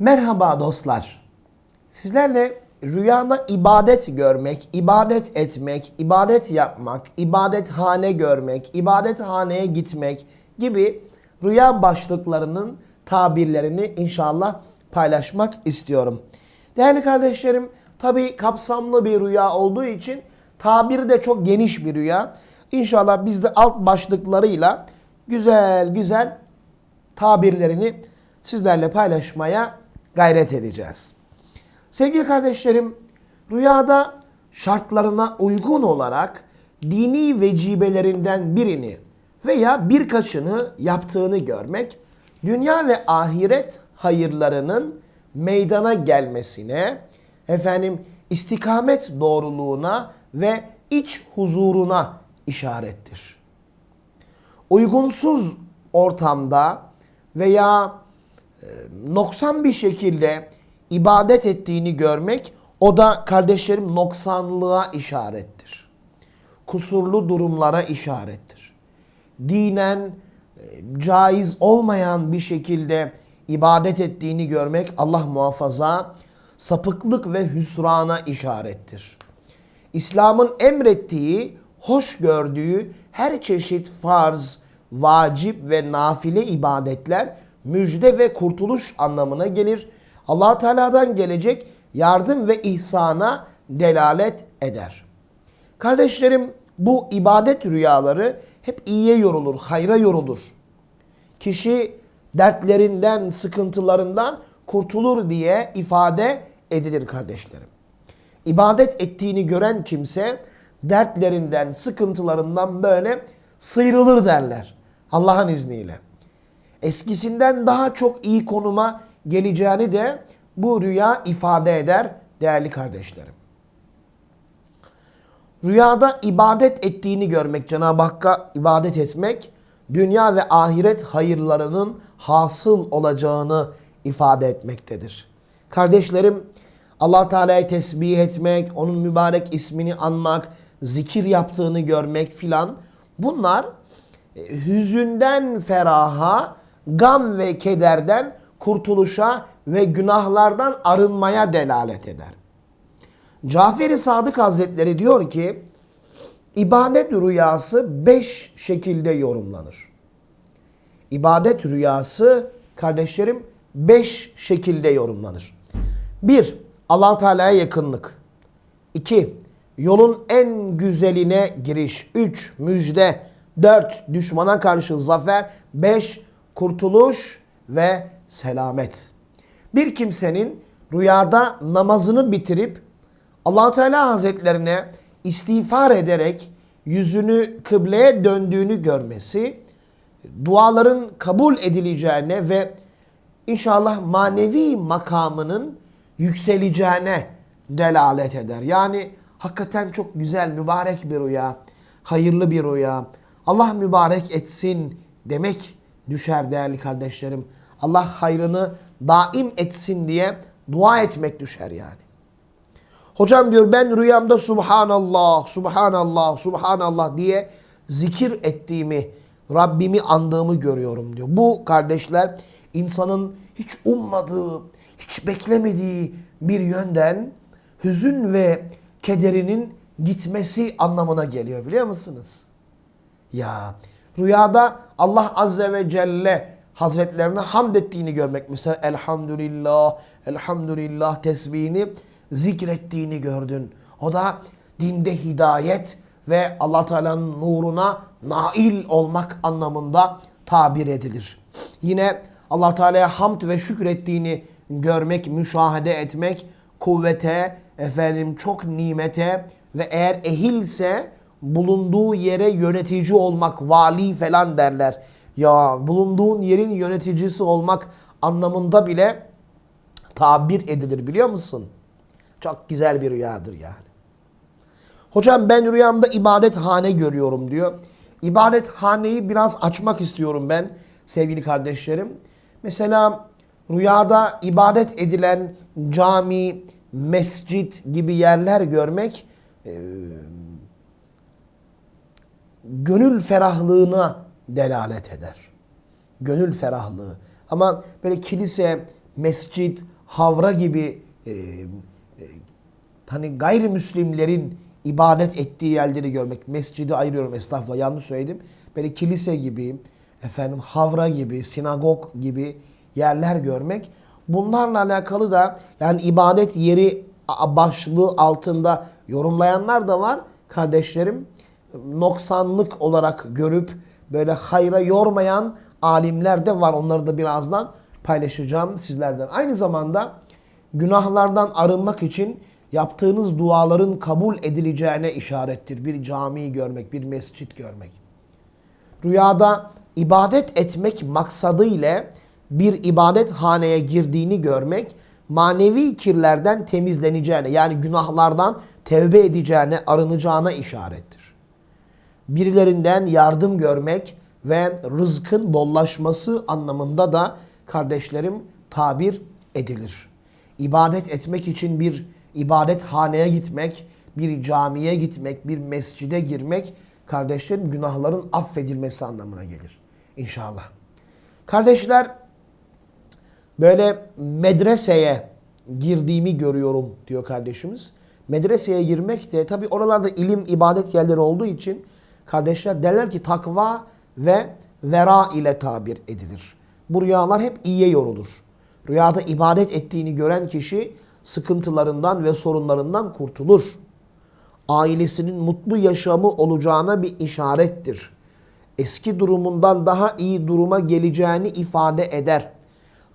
Merhaba dostlar. Sizlerle rüyada ibadet görmek, ibadet etmek, ibadet yapmak, ibadethane görmek, ibadethaneye gitmek gibi rüya başlıklarının tabirlerini inşallah paylaşmak istiyorum. Değerli kardeşlerim, tabi kapsamlı bir rüya olduğu için tabiri de çok geniş bir rüya. İnşallah biz de alt başlıklarıyla güzel güzel tabirlerini sizlerle paylaşmaya gayret edeceğiz. Sevgili kardeşlerim, rüyada şartlarına uygun olarak dini vecibelerinden birini veya birkaçını yaptığını görmek, dünya ve ahiret hayırlarının meydana gelmesine, efendim istikamet doğruluğuna ve iç huzuruna işarettir uygunsuz ortamda veya noksan bir şekilde ibadet ettiğini görmek o da kardeşlerim noksanlığa işarettir. Kusurlu durumlara işarettir. Dinen e, caiz olmayan bir şekilde ibadet ettiğini görmek Allah muhafaza sapıklık ve hüsrana işarettir. İslam'ın emrettiği, hoş gördüğü her çeşit farz, vacip ve nafile ibadetler müjde ve kurtuluş anlamına gelir. allah Teala'dan gelecek yardım ve ihsana delalet eder. Kardeşlerim bu ibadet rüyaları hep iyiye yorulur, hayra yorulur. Kişi dertlerinden, sıkıntılarından kurtulur diye ifade edilir kardeşlerim ibadet ettiğini gören kimse dertlerinden, sıkıntılarından böyle sıyrılır derler. Allah'ın izniyle. Eskisinden daha çok iyi konuma geleceğini de bu rüya ifade eder değerli kardeşlerim. Rüyada ibadet ettiğini görmek, Cenab-ı Hakk'a ibadet etmek, dünya ve ahiret hayırlarının hasıl olacağını ifade etmektedir. Kardeşlerim, allah Teala'yı tesbih etmek, onun mübarek ismini anmak, zikir yaptığını görmek filan bunlar e, hüzünden feraha, gam ve kederden kurtuluşa ve günahlardan arınmaya delalet eder. Cafer-i Sadık Hazretleri diyor ki, ibadet rüyası beş şekilde yorumlanır. İbadet rüyası kardeşlerim beş şekilde yorumlanır. Bir, allah Teala'ya yakınlık. 2. Yolun en güzeline giriş. 3. Müjde. 4. Düşmana karşı zafer. 5. Kurtuluş ve selamet. Bir kimsenin rüyada namazını bitirip allah Teala Hazretlerine istiğfar ederek yüzünü kıbleye döndüğünü görmesi, duaların kabul edileceğine ve inşallah manevi makamının yükseleceğine delalet eder. Yani hakikaten çok güzel, mübarek bir rüya, hayırlı bir rüya. Allah mübarek etsin demek düşer değerli kardeşlerim. Allah hayrını daim etsin diye dua etmek düşer yani. Hocam diyor ben rüyamda Subhanallah, Subhanallah, Subhanallah diye zikir ettiğimi, Rabbimi andığımı görüyorum diyor. Bu kardeşler insanın hiç ummadığı, hiç beklemediği bir yönden hüzün ve kederinin gitmesi anlamına geliyor biliyor musunuz? Ya rüyada Allah Azze ve Celle Hazretlerine hamd ettiğini görmek. Mesela elhamdülillah, elhamdülillah tesbihini zikrettiğini gördün. O da dinde hidayet ve Allah Teala'nın nuruna nail olmak anlamında tabir edilir. Yine Allah Teala'ya hamd ve şükrettiğini görmek, müşahede etmek, kuvvete, efendim çok nimete ve eğer ehilse bulunduğu yere yönetici olmak, vali falan derler. Ya bulunduğun yerin yöneticisi olmak anlamında bile tabir edilir biliyor musun? Çok güzel bir rüyadır yani. Hocam ben rüyamda ibadethane görüyorum diyor. İbadethaneyi biraz açmak istiyorum ben sevgili kardeşlerim. Mesela rüyada ibadet edilen cami, mescit gibi yerler görmek e, gönül ferahlığına delalet eder. Gönül ferahlığı. Ama böyle kilise, mescit, havra gibi e, e, hani gayrimüslimlerin ibadet ettiği yerleri görmek. Mescidi ayırıyorum estağfurullah yanlış söyledim. Böyle kilise gibi, efendim havra gibi, sinagog gibi yerler görmek. Bunlarla alakalı da yani ibadet yeri başlığı altında yorumlayanlar da var kardeşlerim. Noksanlık olarak görüp böyle hayra yormayan alimler de var. Onları da birazdan paylaşacağım sizlerden. Aynı zamanda günahlardan arınmak için yaptığınız duaların kabul edileceğine işarettir. Bir camiyi görmek, bir mescit görmek. Rüyada ibadet etmek maksadı ile bir ibadet haneye girdiğini görmek manevi kirlerden temizleneceğine yani günahlardan tevbe edeceğine, arınacağına işarettir. Birilerinden yardım görmek ve rızkın bollaşması anlamında da kardeşlerim tabir edilir. İbadet etmek için bir ibadet haneye gitmek, bir camiye gitmek, bir mescide girmek kardeşlerim günahların affedilmesi anlamına gelir. İnşallah. Kardeşler böyle medreseye girdiğimi görüyorum diyor kardeşimiz. Medreseye girmek de tabi oralarda ilim ibadet yerleri olduğu için kardeşler derler ki takva ve vera ile tabir edilir. Bu rüyalar hep iyiye yorulur. Rüyada ibadet ettiğini gören kişi sıkıntılarından ve sorunlarından kurtulur. Ailesinin mutlu yaşamı olacağına bir işarettir. Eski durumundan daha iyi duruma geleceğini ifade eder.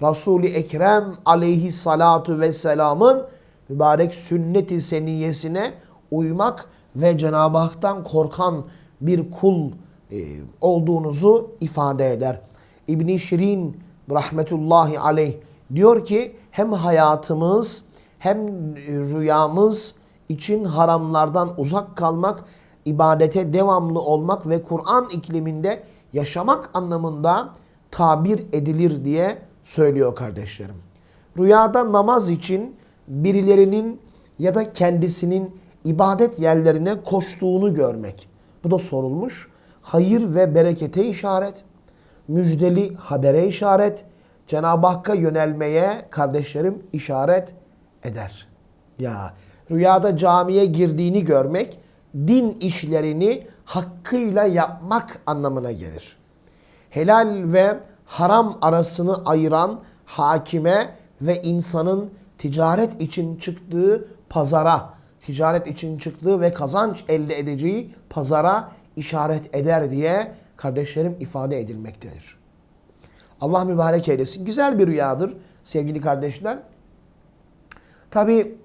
Resul-i Ekrem aleyhissalatu vesselamın mübarek sünnet-i seniyesine uymak ve Cenab-ı Hak'tan korkan bir kul e, olduğunuzu ifade eder. İbn Şirin rahmetullahi aleyh diyor ki hem hayatımız hem rüyamız için haramlardan uzak kalmak, ibadete devamlı olmak ve Kur'an ikliminde yaşamak anlamında tabir edilir diye söylüyor kardeşlerim. Rüyada namaz için birilerinin ya da kendisinin ibadet yerlerine koştuğunu görmek. Bu da sorulmuş. Hayır ve berekete işaret, müjdeli habere işaret, Cenab-ı Hakk'a yönelmeye kardeşlerim işaret eder. Ya rüyada camiye girdiğini görmek din işlerini hakkıyla yapmak anlamına gelir. Helal ve haram arasını ayıran hakime ve insanın ticaret için çıktığı pazara, ticaret için çıktığı ve kazanç elde edeceği pazara işaret eder diye kardeşlerim ifade edilmektedir. Allah mübarek eylesin. Güzel bir rüyadır sevgili kardeşler. Tabi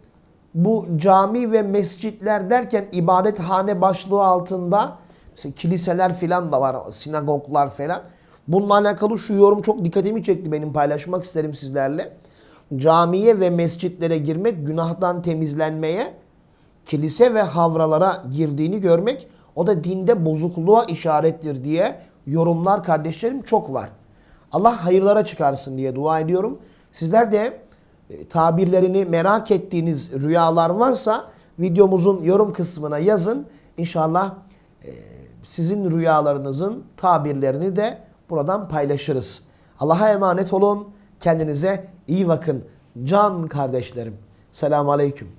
bu cami ve mescitler derken ibadethane başlığı altında mesela kiliseler filan da var, sinagoglar falan. Bununla alakalı şu yorum çok dikkatimi çekti benim paylaşmak isterim sizlerle. Camiye ve mescitlere girmek günahtan temizlenmeye, kilise ve havralara girdiğini görmek o da dinde bozukluğa işarettir diye yorumlar kardeşlerim çok var. Allah hayırlara çıkarsın diye dua ediyorum. Sizler de e, tabirlerini merak ettiğiniz rüyalar varsa videomuzun yorum kısmına yazın. İnşallah e, sizin rüyalarınızın tabirlerini de buradan paylaşırız. Allah'a emanet olun. Kendinize iyi bakın. Can kardeşlerim. Selamun Aleyküm.